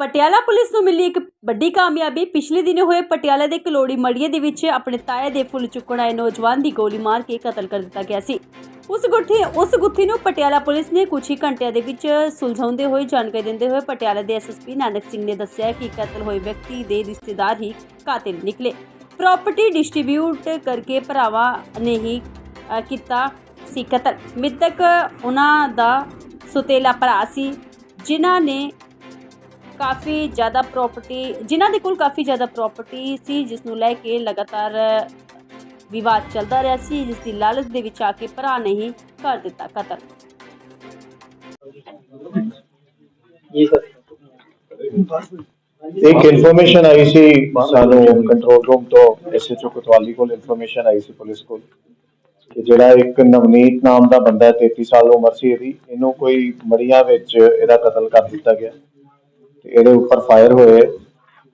Patiala police ਨੂੰ ਮਿਲੀ ਇੱਕ ਵੱਡੀ ਕਾਮਯਾਬੀ। ਪਿਛਲੇ ਦਿਨ ਹੋਏ ਪਟਿਆਲਾ ਦੇ ਕਲੋੜੀ ਮੜੀਏ ਦੇ ਵਿੱਚ ਆਪਣੇ ਤਾਏ ਦੇ ਫੁੱਲ ਚੁੱਕਣ ਆਏ ਨੌਜਵਾਨ ਦੀ ਗੋਲੀ ਮਾਰ ਕੇ ਕਤਲ ਕਰ ਦਿੱਤਾ ਗਿਆ ਸੀ। ਉਸ ਗੁੱਠੀ, ਉਸ ਗੁੱਥੀ ਨੂੰ ਪਟਿਆਲਾ ਪੁਲਿਸ ਨੇ ਕੁਝ ਹੀ ਘੰਟਿਆਂ ਦੇ ਵਿੱਚ ਸੁਲਝਾਉਂਦੇ ਹੋਏ ਜਾਣਕਾਰੀ ਦਿੰਦੇ ਹੋਏ ਪਟਿਆਲਾ ਦੇ ਐਸਐਸਪੀ ਨਾਨਕ ਸਿੰਘ ਨੇ ਦੱਸਿਆ ਕਿ ਕਤਲ ਹੋਏ ਵਿਅਕਤੀ ਦੇ ਰਿਸ਼ਤੇਦਾਰ ਹੀ ਕਾਤਿਲ ਨਿਕਲੇ। ਪ੍ਰਾਪਰਟੀ ਡਿਸਟ੍ਰੀਬਿਊਟ ਕਰਕੇ ਭਰਾਵਾਂ ਨੇ ਹੀ ਕੀਤਾ ਸੀ ਕਤਲ। ਮ੍ਰਿਤਕ ਉਹਨਾਂ ਦਾ ਸੁਤੇਲਾ ਭਰਾ ਸੀ, ਜਿਨ੍ਹਾਂ ਨੇ ਕਾਫੀ ਜ਼ਿਆਦਾ ਪ੍ਰਾਪਰਟੀ ਜਿਨ੍ਹਾਂ ਦੇ ਕੋਲ ਕਾਫੀ ਜ਼ਿਆਦਾ ਪ੍ਰਾਪਰਟੀ ਸੀ ਜਿਸ ਨੂੰ ਲੈ ਕੇ ਲਗਾਤਾਰ ਵਿਵਾਦ ਚੱਲਦਾ ਰਿਹਾ ਸੀ ਜਿਸ ਦੀ ਲਾਲਚ ਦੇ ਵਿੱਚ ਆ ਕੇ ਭਰਾ ਨੇ ਹੀ ਕਰ ਦਿੱਤਾ ਕਤਲ। ਜੀ ਸਰ। ਇੱਕ ਇਨਫੋਰਮੇਸ਼ਨ ਆਈ ਸੀ ਸਾਨੂੰ ਕੰਟਰੋਲ ਰੂਮ ਤੋਂ ਐਸਐਚਓ ਕੋਤਵਾਲੀ ਕੋਲ ਇਨਫੋਰਮੇਸ਼ਨ ਆਈ ਸੀ ਪੁਲਿਸ ਕੋਲ ਕਿ ਜਿਹੜਾ ਇੱਕ ਨਵਨੀਤ ਨਾਮ ਦਾ ਬੰਦਾ ਹੈ, 33 ਸਾਲ ਉਮਰ ਸੀ ਇਹਦੀ ਇਹਨੂੰ ਕੋਈ ਮੜੀਆਂ ਵਿੱਚ ਇਹਦਾ ਕਤਲ ਕਰ ਦਿੱਤਾ ਗਿਆ। ਇਹਦੇ ਉੱਪਰ ਫਾਇਰ ਹੋਏ।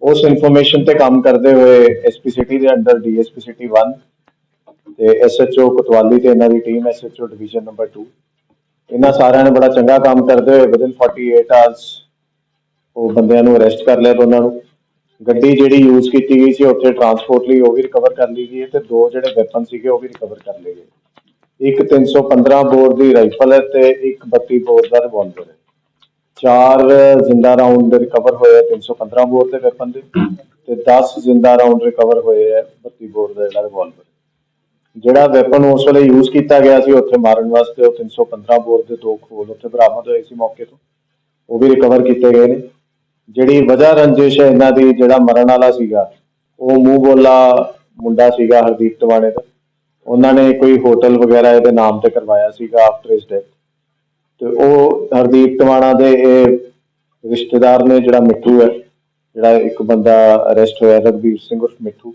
ਉਸ ਇਨਫੋਰਮੇਸ਼ਨ ਤੇ ਕੰਮ ਕਰਦੇ ਹੋਏ ਐਸਪੀ ਸਿਟੀ ਦੇ ਅੰਡਰ ਡੀਐਸਪੀ ਸਿਟੀ 1 ਤੇ ਐਸਐਚਓ ਕੋਤਵਾਲੀ ਤੇ ਇਹਨਾਂ ਦੀ ਟੀਮ ਐਸਐਚਓ ਡਿਵੀਜ਼ਨ ਨੰਬਰ 2 ਇਹਨਾਂ ਸਾਰਿਆਂ ਨੇ ਬੜਾ ਚੰਗਾ ਕੰਮ ਕਰਦੇ ਹੋਏ ਵਿਦਿਨ 48 ਆਵਰਸ ਉਹ ਬੰਦਿਆਂ ਨੂੰ ਅਰੈਸਟ ਕਰ ਲਿਆ ਦੋਨਾਂ ਨੂੰ। ਗੱਡੀ ਜਿਹੜੀ ਯੂਜ਼ ਕੀਤੀ ਗਈ ਸੀ ਉੱਥੇ ਟਰਾਂਸਪੋਰਟ ਲਈ ਉਹ ਵੀ ਰਿਕਵਰ ਕਰ ਲਈ ਗਈ ਹੈ ਤੇ ਦੋ ਜਿਹੜੇ ਵੈਪਨ ਸੀਗੇ ਉਹ ਵੀ ਰਿਕਵਰ ਕਰ ਲਏ ਗਏ। ਇੱਕ 315 ਬੋਰ ਦੀ ਰਾਈਫਲ ਹੈ ਤੇ ਇੱਕ 32 ਬੋਰ ਦਾ ਰਿਵਾਲਵਰ ਹੈ। ਚਾਰ ਜ਼ਿੰਦਾ ਰਾਉਂਡ ਰਿਕਵਰ ਹੋਏ ਆ 315 ਬੋਰ ਦੇ ਵੈਪਨ ਦੇ ਤੇ 10 ਜ਼ਿੰਦਾ ਰਾਉਂਡ ਰਿਕਵਰ ਹੋਏ ਆ 32 ਬੋਰ ਦਾ ਜਿਹੜਾ ਰਿਵਾਲਵਰ ਜਿਹੜਾ ਵੈਪਨ ਉਸ ਵੇਲੇ ਯੂਜ਼ ਕੀਤਾ ਗਿਆ ਸੀ ਉੱਥੇ ਮਾਰਨ ਵਾਸਤੇ ਉਹ 315 ਬੋਰ ਦੇ ਦੋ ਖੋਲ ਉੱਥੇ ਬਰਾਮਦ ਹੋਏ ਸੀ ਮੌਕੇ ਤੋਂ। ਉਹ ਵੀ ਰਿਕਵਰ ਕੀਤੇ ਗਏ ਨੇ। ਜਿਹੜੀ ਵਜ੍ਹਾ ਰੰਜਿਸ਼ ਹੈ ਇਹਨਾਂ ਦੀ, ਜਿਹੜਾ ਮਰਨ ਵਾਲਾ ਸੀਗਾ, ਉਹ ਮੂੰਹ ਬੋਲਾ ਮੁੰਡਾ ਸੀਗਾ ਹਰਦੀਪ ਟਵਾਣੇ ਦਾ। ਉਹਨਾਂ ਨੇ ਕੋਈ ਹੋਟਲ ਵਗੈਰਾ ਇਹਦੇ ਨਾਮ ਤੇ ਕਰਵਾਇਆ ਸੀਗਾ ਆਫਟਰ ਇਸ ਡੈਥ ਤੇ ਉਹ ਹਰਦੀਪ ਟਵਾਣਾ ਦੇ ਇਹ ਰਿਸ਼ਤੇਦਾਰ ਨੇ ਜਿਹੜਾ ਮਿੱਠੂ ਹੈ, ਜਿਹੜਾ ਇੱਕ ਬੰਦਾ ਅਰੈਸਟ ਹੋਇਆ, ਰਘਬੀਰ ਸਿੰਘ ਉਰਫ ਮਿੱਠੂ।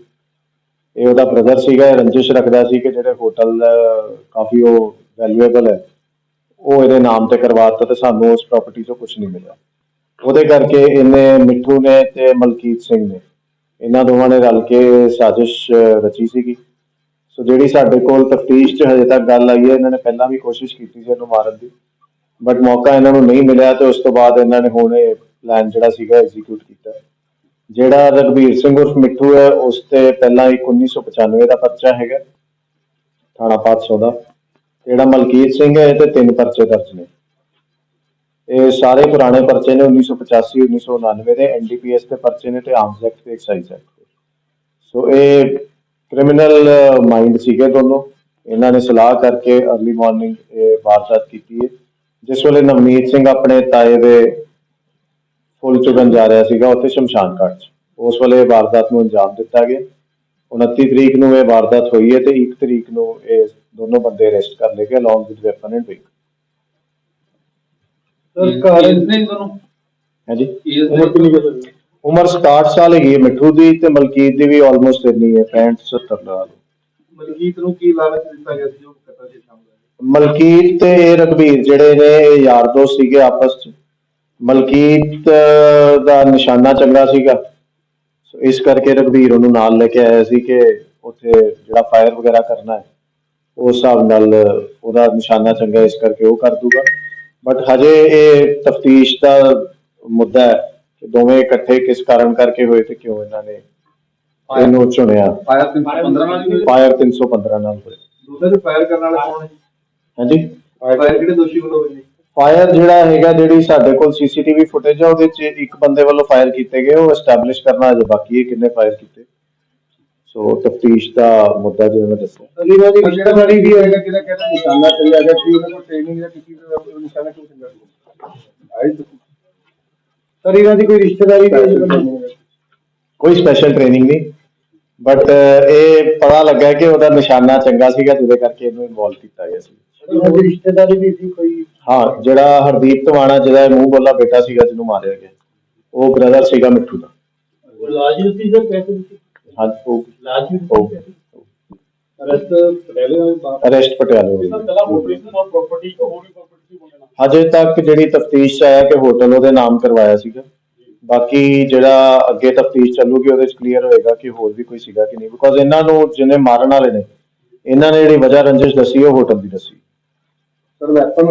ਇਹ ਉਹਦਾ ਬ੍ਰਦਰ ਸੀਗਾ ਰੰਜਿਸ਼ ਰੱਖਦਾ ਸੀ ਕਿ ਜਿਹੜੇ ਹੋਟਲ ਕਾਫੀ ਉਹ ਵੈਲਿਊਏਬਲ ਹੈ। ਉਹ ਇਹਦੇ ਨਾਮ ਤੇ ਕਰਵਾਤਾ ਤੇ ਸਾਨੂੰ ਉਸ ਪ੍ਰਾਪਰਟੀ ਤੋਂ ਕੁਝ ਨਹੀਂ ਮਿਲਿਆ। ਉਹਦੇ ਕਰਕੇ ਇਹਨੇ ਮਿੱਠੂ ਨੇ ਤੇ ਮਲਕੀਤ ਸਿੰਘ ਨੇ, ਇਹਨਾਂ ਦੋਵਾਂ ਨੇ ਰਲ ਕੇ ਸਾਜ਼ਿਸ਼ ਰਚੀ ਸੀਗੀ। ਸੋ ਜਿਹੜੀ ਸਾਡੇ ਕੋਲ ਤਫਤੀਸ਼ 'ਚ ਹਜੇ ਤੱਕ ਗੱਲ ਆਈ ਹੈ, ਇਹਨਾਂ ਨੇ ਪਹਿਲਾਂ ਵੀ ਕੋਸ਼ਿਸ਼ ਕੀਤੀ ਸੀ ਇਹਨੂੰ ਮਾਰਨ ਦੀ। ਬਟ ਮੌਕਾ ਇਹਨਾਂ ਨੂੰ ਨਹੀਂ ਮਿਲਿਆ ਤੇ ਉਸ ਤੋਂ ਬਾਅਦ ਇਹਨਾਂ ਨੇ ਹੁਣ ਇਹ ਪਲਾਨ ਜਿਹੜਾ ਸੀਗਾ ਐਗਜ਼ੀਕਿਊਟ ਕੀਤਾ। ਜਿਹੜਾ ਰਘਬੀਰ ਸਿੰਘ ਉਰਫ ਮਿੱਠੂ ਹੈ, ਉਸ ਤੇ ਪਹਿਲਾਂ ਇੱਕ 1995 ਦਾ ਪਰਚਾ ਹੈਗਾ, ਥਾਣਾ 500 ਦਾ। ਜਿਹੜਾ ਮਲਕੀਤ ਸਿੰਘ ਹੈ ਤੇ ਤਿੰਨ ਪਰਚੇ ਦਰਜ ਨੇ। ਇਹ ਸਾਰੇ ਪੁਰਾਣੇ ਪਰਚੇ ਨੇ 1985 1999 ਦੇ ਐਨਡੀਪੀਐਸ ਦੇ ਪਰਚੇ ਨੇ ਤੇ ਆਰਮਸ ਐਕਟ ਤੇ ਐਕਸਾਈਜ਼ ਐਕਟ ਸੋ ਇਹ ਕ੍ਰਿਮੀਨਲ ਮਾਈਂਡ ਸੀਗੇ ਦੋਨੋਂ। ਇਹਨਾਂ ਨੇ ਸਲਾਹ ਕਰਕੇ अर्ਲੀ ਮਾਰਨਿੰਗ ਇਹ ਵਾਰਦਾਤ ਕੀਤੀ ਹੈ। ਜਿਸ ਵੇਲੇ ਨਵਨੀਤ ਸਿੰਘ ਆਪਣੇ ਤਾਏ ਦੇ ਫੁੱਲ ਚੁਗਣ ਜਾ ਰਿਹਾ ਸੀਗਾ ਉੱਥੇ ਸ਼ਮਸ਼ਾਨ ਘਾਟ 'ਚ। ਉਸ ਵੇਲੇ ਇਹ ਵਾਰਦਾਤ ਨੂੰ ਅੰਜਾਮ ਦਿੱਤਾ ਗਿਆ। 29 ਤਰੀਕ ਨੂੰ ਇਹ ਵਾਰਦਾਤ ਹੋਈ ਹੈ ਤੇ 1 ਤਰੀਕ ਨੂੰ ਇਹ ਦੋਨੋਂ ਬੰਦੇ ਅਰੈਸਟ ਕਰ ਲਏ ਗਏ ਅਲੋਂਗ ਵਿਦ ਵੈਪਨ ਐਂਡ ਵਿਕ ਸਰ ਕਾਰਨ? ਨਹੀਂ ਤੁਹਾਨੂੰ? ਹਾਂਜੀ? ਉਮਰ ਕਿੰਨੀ ਹੈ? ਉਮਰ 67 ਸਾਲ ਹੈਗੀ ਹੈ ਮਿੱਠੂ ਦੀ ਤੇ ਮਲਕੀਤ ਦੀ ਵੀ ਆਲਮੋਸਟ ਇੰਨੀ ਹੈ 65 70 ਸਾਲ। ਮਲਕੀਤ ਨੂੰ ਕੀ ਲਾਲਚ ਦਿੱਤਾ ਗਿਆ ਸੀ ਜੋ ਕਤਲ ਦੇ ਸਾਹਮਣੇ। ਮਲਕੀਤ ਤੇ ਇਹ ਰਘਬੀਰ ਜਿਹੜੇ ਨੇ ਇਹ ਯਾਰ ਦੋਸਤ ਸੀਗੇ ਆਪਸ ਚ। ਮਲਕੀਤ ਦਾ ਨਿਸ਼ਾਨਾ ਚੰਗਾ ਸੀਗਾ। ਸੋ ਇਸ ਕਰਕੇ ਰਘਬੀਰ ਉਹਨੂੰ ਨਾਲ ਲੈ ਕੇ ਆਇਆ ਸੀ ਕਿ ਉੱਥੇ ਜਿਹੜਾ ਫਾਇਰ ਵਗੈਰਾ ਕਰਨਾ ਹੈ ਉਸ ਹਿਸਾਬ ਨਾਲ ਉਹਦਾ ਨਿਸ਼ਾਨਾ ਚੰਗਾ ਇਸ ਕਰਕੇ ਉਹ ਕਰ ਦੂਗਾ। ਬਟ ਹਜੇ ਇਹ ਤਫਤੀਸ਼ ਦਾ ਮੁੱਦਾ ਹੈ ਕਿ ਦੋਵੇਂ ਇਕੱਠੇ ਕਿਸ ਕਾਰਨ ਕਰਕੇ ਹੋਏ ਤੇ ਕਿਉਂ ਇਹਨਾਂ ਨੇ ਇਹਨੂੰ ਚੁਣਿਆ। ਫਾਇਰ 315 ਨਾਲ? ਫਾਇਰ 315 ਨਾਲ ਹੋਇਆ ਫਾਇਰ ਕਰਨ ਵਾਲਾ ਕੌਣ ਹੈ? ਹਾਂਜੀ? ਫਾਇਰ ਕਿਹੜੇ ਦੋਸ਼ੀ ਵੱਲੋਂ ਹੋਏ ਨੇ? ਫਾਇਰ ਜਿਹੜਾ ਹੈਗਾ ਜਿਹੜੀ ਸਾਡੇ ਕੋਲ ਸੀਸੀਟੀਵੀ ਫੁਟੇਜ ਆ ਉਹਦੇ ਚ ਇੱਕ ਬੰਦੇ ਵੱਲੋਂ ਫਾਇਰ ਕੀਤੇ ਗਏ ਉਹ ਐਸਟੈਬਲਿਸ਼ ਕਰਨਾ ਅਜੇ ਬਾਕੀ ਹੈ ਕਿੰਨੇ ਫਾਇਰ ਕੀਤੇ। ਸੋ ਤਫਤੀਸ਼ ਦਾ ਮੁੱਦਾ ਜਿਵੇਂ ਮੈਂ ਦੱਸਿਆ। ਵਾਰ ਦੀ ਰਿਸ਼ਤੇਦਾਰੀ ਵੀ ਹੋਏਗਾ ਕਿਹਦਾ ਕਹਿੰਦਾ ਨਿਸ਼ਾਨਾ ਚੱਲਿਆ ਗਿਆ ਕਿ ਉਹਨਾਂ ਕੋਲ ਟ੍ਰੇਨਿੰਗ ਜਾਂ ਕਿਸੇ ਦਾ ਨਿਸ਼ਾਨਾ ਕਿਉਂ ਚੱਲਿਆ ਆਈ ਸਰ ਇਹਨਾਂ ਦੀ ਕੋਈ ਰਿਸ਼ਤੇਦਾਰੀ ਵੀ ਹੈ ਕੋਈ ਸਪੈਸ਼ਲ ਟ੍ਰੇਨਿੰਗ ਨਹੀਂ। ਬਟ ਇਹ ਪਤਾ ਲੱਗਾ ਕਿ ਉਹਦਾ ਨਿਸ਼ਾਨਾ ਚੰਗਾ ਸੀਗਾ ਜਿਹਦੇ ਕਰਕੇ ਇਹਨੂੰ ਇਨਵੋਲਵ ਕੀਤਾ ਗਿਆ ਸੀ। ਇਹਨਾਂ ਦੀ ਰਿਸ਼ਤੇਦਾਰੀ ਵੀ ਸੀ ਕੋਈ? ਹਾਂ ਜਿਹੜਾ ਹਰਦੀਪ ਤਵਾਣਾ ਜਿਹਦਾ ਇਹ ਮੂੰਹ ਬੋਲਾ ਬੇਟਾ ਸੀਗਾ ਜਿਹਨੂੰ ਮਾਰਿਆ ਗਿਆ। ਉਹ ਬ੍ਰਦਰ ਸੀਗਾ ਮਿੱਠੂ ਦਾ। ਸੀ ਜਾਂ ਪੈਸੇ ਦਿੱਤੇ ਹਾਂ ਉਹ। ਬਾਤ ਅਰੈਸਟ ਪਟਿਆਲੇ ਹਜੇ ਤੱਕ ਜਿਹੜੀ ਤਫਤੀਸ਼ ਆਇਆ ਕਿ ਹੋਟਲ ਉਹਦੇ ਨਾਮ ਕਰਵਾਇਆ ਸੀਗਾ। ਬਾਕੀ ਜਿਹੜਾ ਅੱਗੇ ਤਫਤੀਸ਼ ਚੱਲੂਗੀ ਉਹਦੇ ਚ ਕਲੀਅਰ ਹੋਏਗਾ ਕਿ ਹੋਰ ਵੀ ਕੋਈ ਸੀਗਾ ਕਿ ਨਹੀਂ। ਬਿਕੋਜ਼ ਇਹਨਾਂ ਨੂੰ ਜਿਹਨੇ ਮਾਰਨ ਵਾਲੇ ਨੇ ਇਹਨਾਂ ਨੇ ਜਿਹੜੀ ਵਜ੍ਹਾ ਰੰਜਿਸ਼ ਦੱਸੀ ਉਹ ਹੋਟਲ ਦੀ ਦੱਸੀ। Sir weapon